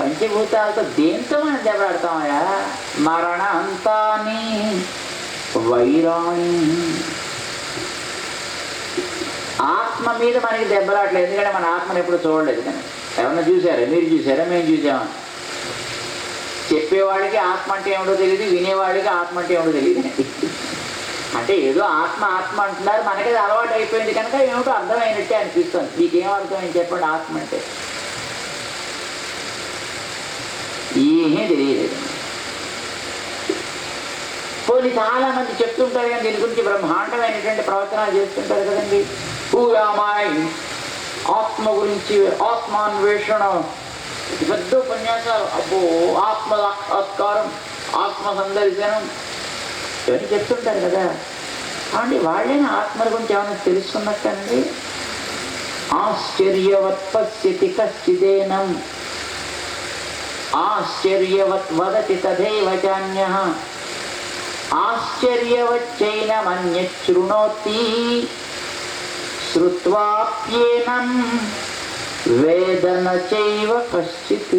పంచభూతాలతో దేంతో మనం దెబ్బలాడతామయ్యా? మరణ అంతాని వైరాణి ఆత్మ మీద మనకి దెబ్బలాట్లేదు ఎందుకంటే మన ఆత్మను ఎప్పుడు చూడలేదు కానీ. ఎవరన్నా చూసారా మీరు చూసారా మేము చూసామా చెప్పేవాడికి ఆత్మ అంటే ఏమిటో తెలియదు వినేవాడికి ఆత్మ అంటే ఏమిటో తెలియదు అంటే ఏదో ఆత్మ ఆత్మ అంటున్నారు. మనకి అలవాటు అయిపోయింది కనుక ఏమిటో అర్థమైనట్టే అనిపిస్తుంది. మీకేం అర్థమైంది చెప్పండి ఆత్మ అంటే? ఏమీ తెలియలేదు. పోనీ చాలా మంది చెప్తుంటారు కానీ దీని గురించి బ్రహ్మాండమైనటువంటి ప్రవచనాలు చేస్తుంటారు కదండి. ఊరామాయ్ ఆత్మ గురించి ఆత్మాన్వేషణ పెద్ద ఉపన్యాసాలు. అబ్బో ఆత్మ సాక్షాత్కారం ఆత్మ సందర్శనం ఇవన్నీ చెప్తుంటారు కదా. కాబట్టి వాళ్ళైనా ఆత్మల గురించి ఏమైనా తెలుసుకున్నట్టండి? ఆశ్చర్యవత్ పశ్యతి కశ్చిదేనం ఆశ్చర్యవత్ వదతి తథైవ చాన్య ఆశ్చర్యవచ్చైనమన్యశృణోతి శ్రుత్వాప్యేనం వేదన చైవ కశ్చిత్.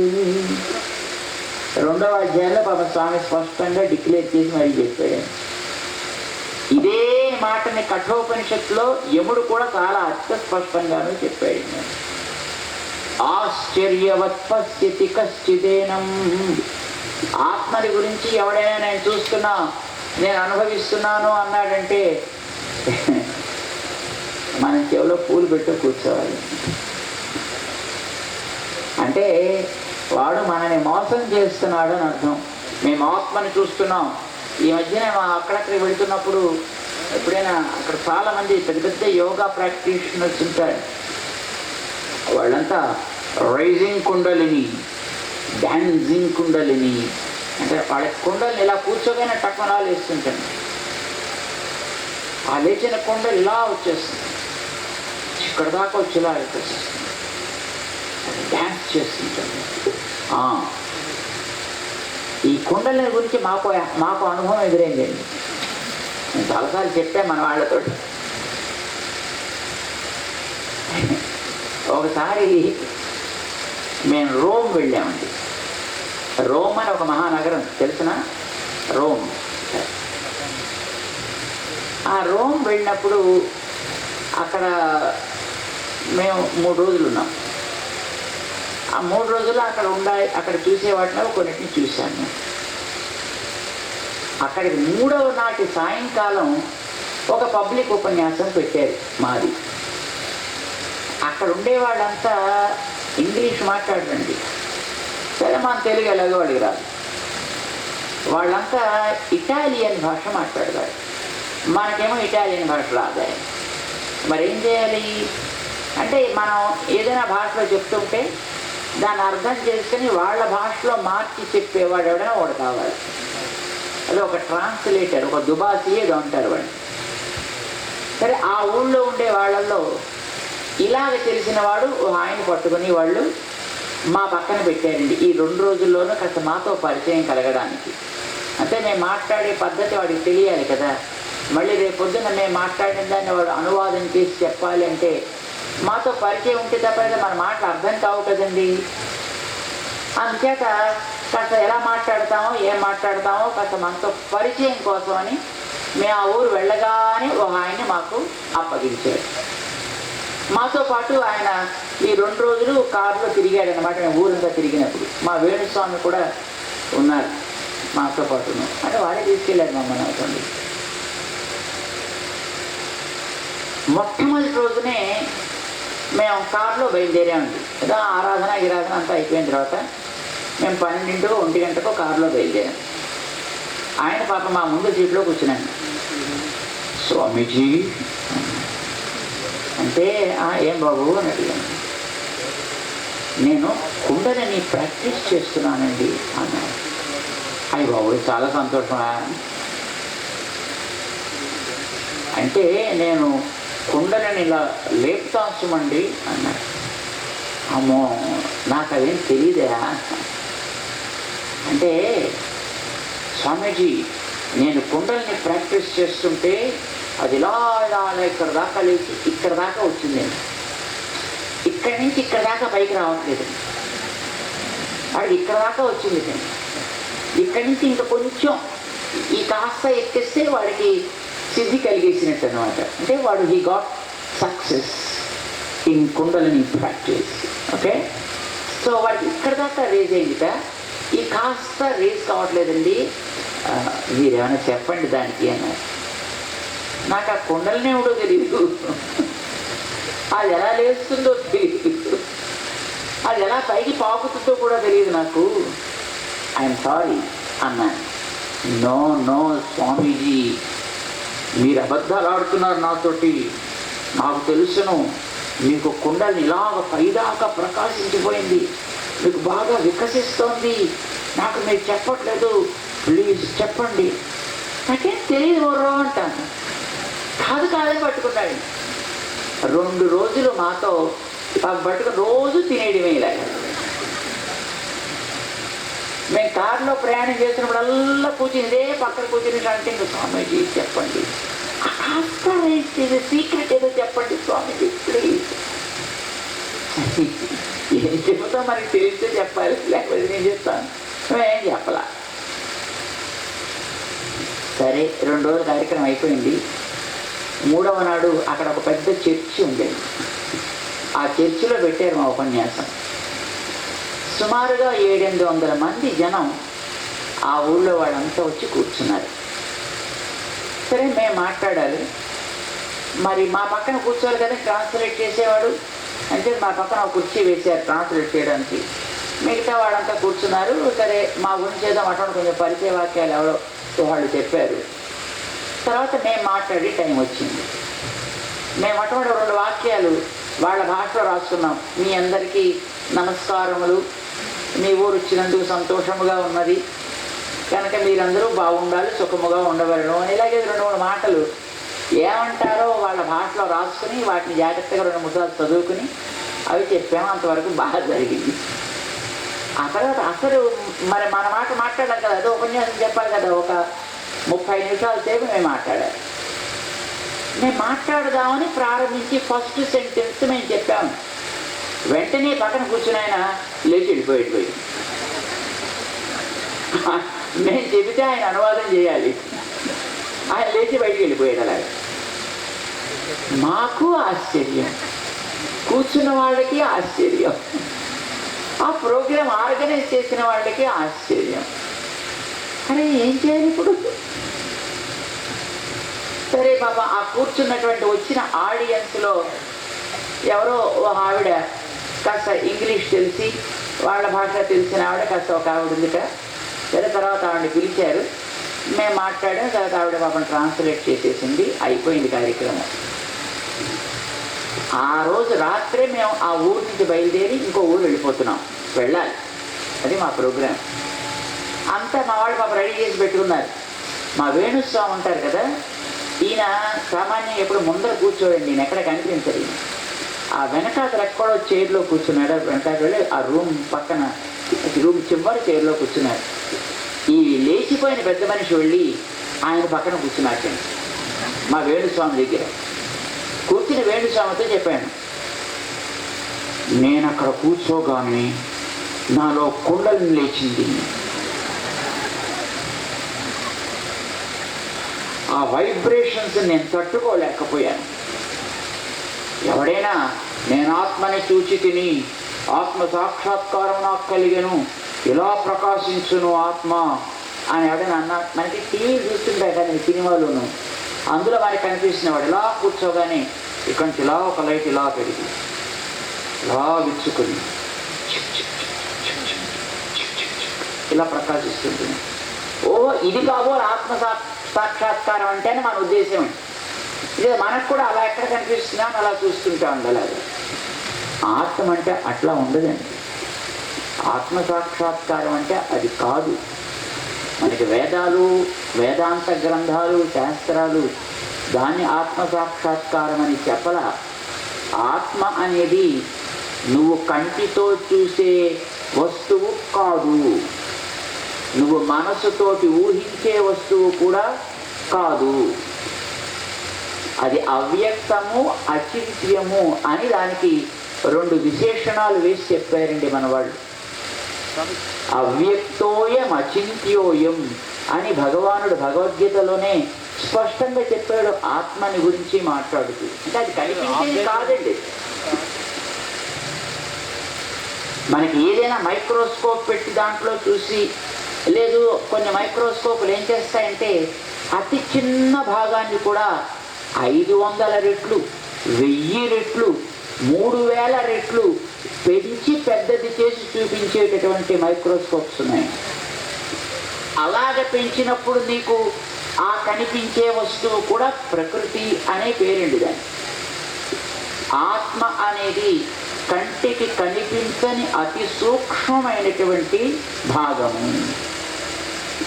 రెండవ అధ్యాయంలో పాప స్వామి స్పష్టంగా డిక్లేర్ చేసి మరీ చెప్పాడు. ఇదే మాటని కఠోపనిషత్తులో యముడు కూడా చాలా అత్య స్పష్టంగానూ చెప్పాడు. ఆశ్చర్యవత్పస్థితి కశ్చిదేనం. ఆత్మని గురించి ఎవడైనా నేను చూస్తున్నా నేను అనుభవిస్తున్నాను అన్నాడంటే మన చెవిలో పూలు పెట్టు కూర్చోవాలి. అంటే వాడు మనని మోసం చేస్తున్నాడు అని అర్థం. మేము ఆత్మని చూస్తున్నాం. ఈ మధ్యన అక్కడక్కడికి వెళుతున్నప్పుడు ఎప్పుడైనా అక్కడ చాలామంది పెద్ద పెద్ద యోగా ప్రాక్టీషనర్స్ ఉంటారు. వాళ్ళంతా రైజింగ్ కుండలిని డాన్సింగ్ కుండలిని అంటే వాళ్ళ కుండల్ని ఇలా కూర్చోగానే టక్మరాలు వేస్తుంటాను ఆ లేచిన కుండలు ఇలా వచ్చేస్తుంది. ఇక్కడ దాకా వచ్చి ఇలా వచ్చేస్తుంది. డ్యాన్స్ చేస్తుంటాను ఈ కుండలని గురించి మాకు మాకు అనుభవం ఎదురైందండి నేను చాలాసార్లు చెప్పాను మన వాళ్ళతో ఒకసారి మేము రోమ్ వెళ్ళామండి రోమ్ అని ఒక మహానగరం తెలిసిన? రోమ్. ఆ రోమ్ వెళ్ళినప్పుడు అక్కడ మేము మూడు రోజులు ఉన్నాం. ఆ మూడు రోజులు అక్కడ ఉండాలి అక్కడ చూసే వాటిలో కొన్నిటిని చూశాను నేను. అక్కడికి మూడవ నాటి సాయంకాలం ఒక పబ్లిక్ ఉపన్యాసం పెట్టారు మాది. అక్కడ ఉండే వాళ్ళంతా ఇంగ్లీష్ మాట్లాడండి సరే మన తెలుగు ఎలాగో వాడికి రాదు వాళ్ళంతా ఇటాలియన్ భాష మాట్లాడతారు మనకేమో ఇటాలియన్ భాష రాదు. మరి ఏం చేయాలి? అంటే మనం ఏదైనా భాషలో చెప్తుంటే దాన్ని అర్థం చేసుకుని వాళ్ళ భాషలో మార్చి చెప్పేవాడు ఎవడైనా వాడు కావాలి. అదే ఒక ట్రాన్స్లేటర్ ఒక దుబాసి ఏదో అంటారు వాడు సరే ఆ ఊళ్ళో ఉండే వాళ్ళల్లో ఇలాగ తెలిసిన వాడు ఓ ఆయన పట్టుకుని వాళ్ళు మా పక్కన పెట్టారండి. ఈ రెండు రోజుల్లోనూ కాస్త మాతో పరిచయం కలగడానికి. అంటే మేము మాట్లాడే పద్ధతి వాడికి తెలియాలి కదా. మళ్ళీ రేపు పొద్దున్న మేము మాట్లాడిన దాన్ని వాడు అనువాదం చేసి చెప్పాలి అంటే మాతో పరిచయం ఉంటే తప్ప మన మాటలు అర్థం కావు కదండి. అందుచేత కాస్త ఎలా మాట్లాడతామో ఏం మాట్లాడతామో కాస్త మనతో పరిచయం కోసమని మేము ఆ ఊరు వెళ్ళగానే ఒక ఆయన్ని మాకు అప్పగించారు. మాతో పాటు ఆయన ఈ రెండు రోజులు కారులో తిరిగాడు అనమాట ఆయన ఊరంతా తిరిగినప్పుడు. మా వేణుస్వామి కూడా ఉన్నారు మాతో పాటు. అంటే వాడే తీసుకెళ్ళారు మమ్మల్ని అవుతుంది మొట్టమొదటి రోజునే మేము కారులో బయలుదేరామండి. ఏదో ఆరాధన గిరాధన అంతా అయిపోయిన తర్వాత మేము పన్నెండింటికో ఒంటి గంటకో కారులో బయలుదేరాం. ఆయన పాప మా ముందు సీట్లో కూర్చున్నాను స్వామీజీ అంటే ఏం బాబు అని అడిగాను నేను కుండలని ప్రాక్టీస్ చేస్తున్నానండి అన్నాను అయ్యి బాబు చాలా సంతోషమా? అంటే నేను కుండలని ఇలా లేపుతాంచమండి అన్నాడు. అమ్మో నాకు అదేం తెలియదా అంటే స్వామీజీ నేను కుండల్ని ప్రాక్టీస్ చేస్తుంటే అది ఇలా ఇలా ఇక్కడ దాకా లేచి ఇక్కడ దాకా వచ్చింది. ఇక్కడి నుంచి ఇక్కడ దాకా పైకి రావట్లేదు. వాడు ఇక్కడ దాకా వచ్చింది ఇక్కడి నుంచి ఇంకా కొంచెం ఈ కాస్త ఎక్కిస్తే వాడికి సిద్ధి కలిగేసినట్టు అనమాట అంటే వాడు he got success in Kundalini practice okay so వాడికి ఇక్కడ దాకా రేజ్ అయిందిట ఈ కాస్త రేజ్ కావట్లేదండి. మీరేమైనా చెప్పండి దానికి అన్నారు నాకు ఆ కుండలనే ఎవడో తెలియదు అది ఎలా లేస్తుందో తెలియదు అది ఎలా పైకి పాకుతుందో కూడా తెలియదు నాకు. ఐఎమ్ సారీ అన్నాను నో నో స్వామీజీ. మీరు అబద్ధాలు ఆడుతున్నారు నాతోటి. నాకు తెలుసును. మీకు కుండలు ఇలాగ పైదాకా ప్రకాశించిపోయింది. మీకు బాగా వికసిస్తోంది. నాకు మీరు చెప్పట్లేదు. ప్లీజ్ చెప్పండి. నాకేం తెలియదు ఎవరో అంటాను. కాదు కాదని పట్టుకున్నాడు. రెండు రోజులు మాతో పట్టుకుని రోజు తినేయడమే ఇలా. మేము కారులో ప్రయాణం చేసినప్పుడల్లా కూర్చుని ఇదే పక్కన కూర్చుని అంటే ఇంకా స్వామీజీ చెప్పండి. కాస్త సీక్రెట్ ఏదో చెప్పండి స్వామీజీ ప్లీజ్ ఏం చెబుతాం మనకి తెలిస్తే చెప్పాలి లేకపోతే నేను చెప్తాను. మేమేం చెప్పలా. సరే రెండు రోజుల కార్యక్రమం అయిపోయింది. మూడవ నాడు అక్కడ ఒక పెద్ద చర్చి ఉండేది ఆ చర్చిలో పెట్టారు మా ఉపన్యాసం. సుమారుగా ఏడెనిమిది వందల మంది జనం ఆ ఊళ్ళో వాళ్ళంతా వచ్చి కూర్చున్నారు. సరే మేము మాట్లాడాలి. మరి మా పక్కన కూర్చోవాలి కదా ట్రాన్స్లేట్ చేసేవాడు? అంటే మా పక్కన ఒక కుర్చీ వేశారు ట్రాన్స్లేట్ చేయడానికి. మిగతా వాళ్ళంతా కూర్చున్నారు. సరే మా గురించి ఏదో అటువంటి కొంచెం పరిచయ వాక్యాలు ఎవరో వాళ్ళు చెప్పారు. తర్వాత మేము మాట్లాడి టైం వచ్చింది. మేము అటువంటి రెండు వాక్యాలు వాళ్ళ భాషలో రాస్తున్నాం. మీ అందరికీ నమస్కారములు. మీ ఊరు వచ్చినందుకు సంతోషముగా ఉన్నది. కనుక మీరందరూ బాగుండాలి సుఖముగా ఉండవలను ఇలాగే రెండు మూడు మాటలు ఏమంటారో వాళ్ళ భాషలో రాసుకుని వాటిని జాగ్రత్తగా రెండు ముద్రలు చదువుకుని అవి చెప్పాము. అంతవరకు బాగా జరిగింది. ఆ తర్వాత అసలు మరి మన మాట మాట్లాడాలి కదా. అదో ఉపన్యాసం చెప్పాలి కదా. ఒక ముప్పై నిమిషాల సేపు మేము మాట్లాడాలి మేము మాట్లాడదామని ప్రారంభించి ఫస్ట్ సెంటెన్స్ మేము చెప్పాము వెంటనే పక్కన కూర్చుని ఆయన లేచి వెళ్ళిపోయి పోయి. నేను చెబితే ఆయన అనువాదం చేయాలి. ఆయన లేచి బయటికి వెళ్ళిపోయాడు అలాగే. మాకు ఆశ్చర్యం. కూర్చున్న వాళ్ళకి ఆశ్చర్యం. ఆ ప్రోగ్రాం ఆర్గనైజ్ చేసిన వాళ్ళకి ఆశ్చర్యం. అరే ఏం చేయాలి ఇప్పుడు? సరే పాప ఆ కూర్చున్నటువంటి వచ్చిన ఆడియన్స్లో ఎవరో ఒక ఆవిడ కాస్త ఇంగ్లీష్ తెలిసి వాళ్ళ భాష తెలిసిన ఆవిడ కాస్త ఒక ఆవిడ ఉందిట. సరే తర్వాత ఆవిడని పిలిచారు. మేము మాట్లాడాం తర్వాత ఆవిడ పాపం ట్రాన్స్లేట్ చేసేసింది. అయిపోయింది కార్యక్రమం. ఆ రోజు రాత్రే మేము ఆ ఊరి నుంచి బయలుదేరి ఇంకో ఊరు వెళ్ళిపోతున్నాం. వెళ్ళాలి. అది మా ప్రోగ్రాం. అంతా మా వాళ్ళు పాప రెడీ చేసి పెట్టుకున్నారు. మా వేణుస్వామి ఉంటారు కదా ఈయన సామాన్యంగా ఎప్పుడు ముందర కూర్చోడండి ఈయన ఎక్కడ కనిపించదు ఆ వెనకాతలు ఎక్కడో చైర్లో కూర్చున్నాడు వెనకాల వెళ్ళి ఆ రూమ్ పక్కన రూమ్ చివరి చైర్లో కూర్చున్నాడు. ఈ లేచిపోయిన పెద్ద మనిషి వెళ్ళి ఆయన పక్కన కూర్చున్నాడు మా వేణుస్వామి దగ్గర. కూర్చుని వేణుస్వామితో చెప్పాను నేను అక్కడ కూర్చోగానే నాలో కుండలు లేచింది. ఆ వైబ్రేషన్స్ నేను తట్టుకోలేకపోయాను. ఎవడైనా నేను ఆత్మని చూచి తిని ఆత్మ సాక్షాత్కారం నాకు కలిగను ఇలా ప్రకాశించును ఆత్మ అని ఎవడైనా అన్నా మనకి టీవీ చూస్తుంటాయి కదా ఈ సినిమాలోను అందులో మనకి కనిపిస్తున్న వాడు ఇలా కూర్చోగానే ఇక్కడి నుంచి ఇలా ఒక లైట్ ఇలా పెరిగి ఇలా విచ్చుకుని ఇలా ప్రకాశిస్తుంటుంది. ఓ ఇది కాబోలు ఆత్మ సా- సాక్షాత్కారం అంటే అని మన ఉద్దేశం. ఇదే మనకు కూడా అలా ఎక్కడ కనిపిస్తున్నా అని అలా చూస్తుంటా ఉండాలి. ఆత్మ అంటే అట్లా ఉండదండి. ఆత్మ సాక్షాత్కారం అంటే అది కాదు. మనకి వేదాలు వేదాంత గ్రంథాలు శాస్త్రాలు దాన్ని ఆత్మ సాక్షాత్కారం అని చెప్పల. ఆత్మ అనేది నువ్వు కంటితో చూసే వస్తువు కాదు. నువ్వు మనసుతోటి ఊహించే వస్తువు కూడా కాదు. అది అవ్యక్తము అచింత్యము అని దానికి రెండు విశేషణాలు వేసి చెప్పారండి మన వాళ్ళు అవ్యక్తోయం అచింత్యోయం అని భగవానుడు భగవద్గీతలోనే స్పష్టంగా చెప్పాడు ఆత్మని గురించి మాట్లాడుతూ. అంటే అది కనిపించేది కాదండి. మనకి ఏదైనా మైక్రోస్కోప్ పెట్టి దాంట్లో చూసి లేదు కొన్ని మైక్రోస్కోపులు ఏం చేస్తాయంటే అతి చిన్న భాగాన్ని కూడా ఐదు వందల రెట్లు వెయ్యి రెట్లు మూడు వేల రెట్లు పెంచి పెద్దది చేసి చూపించేటటువంటి మైక్రోస్కోప్స్ ఉన్నాయి. అలాగ పెంచినప్పుడు నీకు ఆ కనిపించే వస్తువు కూడా ప్రకృతి అనే పేరండి దాన్ని ఆత్మ అనేది కంటికి కనిపించని అతి సూక్ష్మమైనటువంటి భాగము.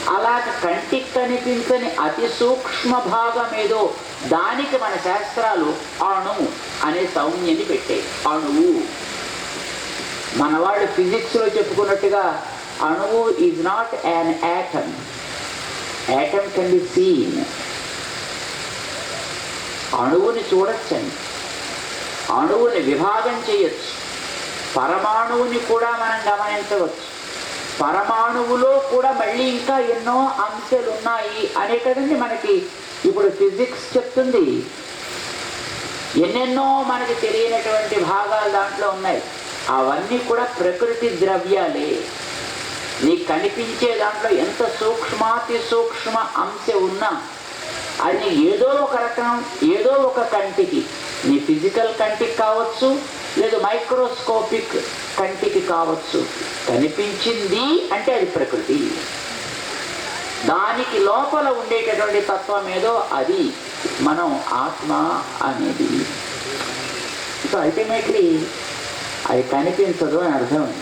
అలా కంటికి కనిపించని అతి సూక్ష్మ భాగం ఏదో దానికి మన శాస్త్రాలు అణు అనే సౌమ్యని పెట్టాయి అణువు. మనవాడు ఫిజిక్స్లో చెప్పుకున్నట్టుగా అణువు is not an atom atom can be seen అణువుని చూడొచ్చండి. అణువుని విభాగం చేయొచ్చు. పరమాణువుని కూడా మనం గమనించవచ్చు. పరమాణువులో కూడా మళ్ళీ ఇంకా ఎన్నో అంశాలు ఉన్నాయి అనే కదండి మనకి. ఇప్పుడు ఫిజిక్స్ చెప్తుంది. ఎన్నెన్నో మనకి తెలియనటువంటి భాగాలు దాంట్లో ఉన్నాయి. అవన్నీ కూడా ప్రకృతి ద్రవ్యాలే. నీకు కనిపించే దాంట్లో ఎంత సూక్ష్మాతి సూక్ష్మ అంశ ఉన్నా అది ఏదో ఒక రకం ఏదో ఒక కంటికి. నీ ఫిజికల్ కంటికి కావచ్చు లేదు మైక్రోస్కోపిక్ కంటికి కావచ్చు. కనిపించింది అంటే అది ప్రకృతి. దానికి లోపల ఉండేటటువంటి తత్వం ఏదో అది. మనం ఆత్మ అనేది. సో అల్టిమేట్లీ అది కనిపించదు అని అర్థం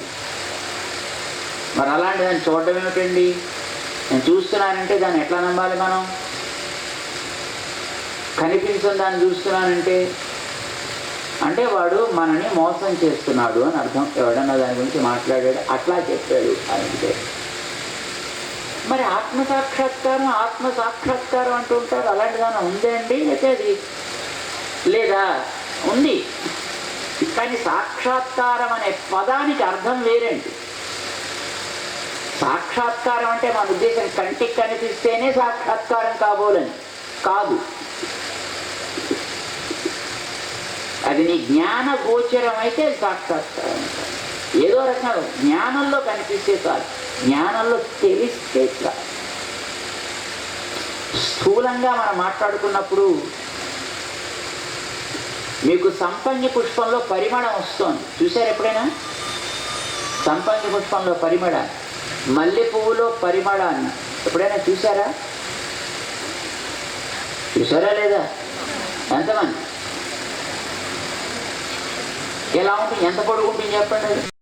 మరి అలాంటి దాన్ని చూడడం ఏమిటండి? నేను చూస్తున్నానంటే దాన్ని ఎట్లా నమ్మాలి మనం? కనిపించని దాన్ని చూస్తున్నానంటే అంటే వాడు మనని మోసం చేస్తున్నాడు అని అర్థం. ఎవడన్నా దాని గురించి మాట్లాడాడు అట్లా చెప్పాడు అంటే మరి ఆత్మ సాక్షాత్కారం ఆత్మ సాక్షాత్కారం అంటూ ఉంటారు. అలాంటి ఉందే అండి? అయితే అది లేదా? ఉంది. కానీ సాక్షాత్కారం అనే పదానికి అర్థం వేరండి. సాక్షాత్కారం అంటే మన ఉద్దేశం కంటికి కనిపిస్తేనే సాక్షాత్కారం కాబోలని. కాదు. అది నీ జ్ఞాన గోచరం అయితే సాక్షాత్కారం. ఏదో రకంగా జ్ఞానంలో కనిపిస్తే కాదు జ్ఞానంలో తెలిస్తే చాలు. స్థూలంగా మనం మాట్లాడుకున్నప్పుడు మీకు సంపంగి పుష్పంలో పరిమళం వస్తుంది. చూసారు ఎప్పుడైనా? సంపంగి పుష్పంలో పరిమళం. మల్లె పువ్వులో పరిమళాన్ని. ఎప్పుడైనా చూసారా చూసారా లేదా? ఎంతమంది? ఎలా ఉంటుంది? ఎంత పొడుగుంటుంది చెప్పండి